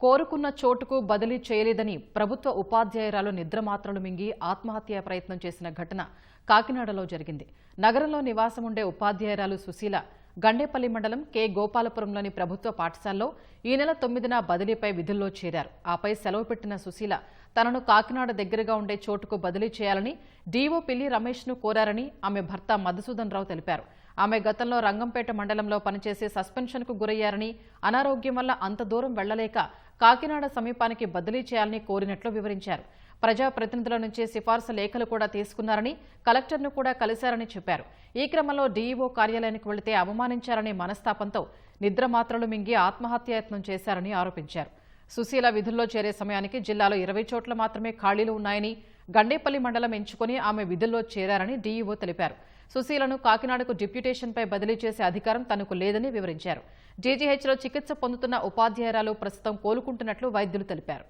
కోరుకున్న చోటుకు బదిలీ చేయలేదని ప్రభుత్వ ఉపాధ్యాయురాలు నిద్రమాత్రలు మింగి ఆత్మహత్య ప్రయత్నం చేసిన ఘటన కాకినాడలో జరిగింది. నగరంలో నివాసం ఉండే ఉపాధ్యాయురాలు సుశీల గండేపల్లి మండలం కె. గోపాలపురంలోని ప్రభుత్వ పాఠశాలలో ఈ నెల తొమ్మిదిన బదిలీపై విధుల్లో చేరారు. ఆపై సెలవు పెట్టిన సుశీల తనను కాకినాడ దగ్గరగా ఉండే చోటుకు బదిలీ చేయాలని డీఓ పిల్లి రమేష్ను కోరారని ఆమె భర్త మధుసూదన్ రావు తెలిపారు. ఆమె గతంలో రంగంపేట మండలంలో పనిచేసి సస్పెన్షన్కు గురయ్యారని అనారోగ్యం వల్ల అంత దూరం వెళ్ళలేక కాకినాడ సమీపానికి బదిలీ చేయాలని కోరినట్లు వివరించారు. ప్రజాప్రతినిధుల నుంచి సిఫార్సు లేఖలు కూడా తీసుకున్నారని కలెక్టర్ను కూడా కలిశారని చెప్పారు. ఈ క్రమంలో డీఈఓ కార్యాలయానికి వెళితే అవమానించారనే మనస్తాపంతో నిద్రమాత్రలు మింగి ఆత్మహత్యాయత్నం చేశారని ఆరోపించారు. సుశీల విధుల్లో చేరే సమయానికి జిల్లాలో ఇరవై చోట్ల మాత్రమే ఖాళీలు ఉన్నాయని గండేపల్లి మండలం ఎంచుకుని ఆమె విధుల్లో చేరారని డీఈఓ తెలిపారు. సుశీలను కాకినాడకు డిప్యూటేషన్పై బదిలీ చేసే అధికారం తనకు లేదని వివరించారు. జీజీహెచ్లో చికిత్స పొందుతున్న ఉపాధ్యాయురాలు ప్రస్తుతం కోలుకుంటున్నట్లు వైద్యులు తెలిపారు.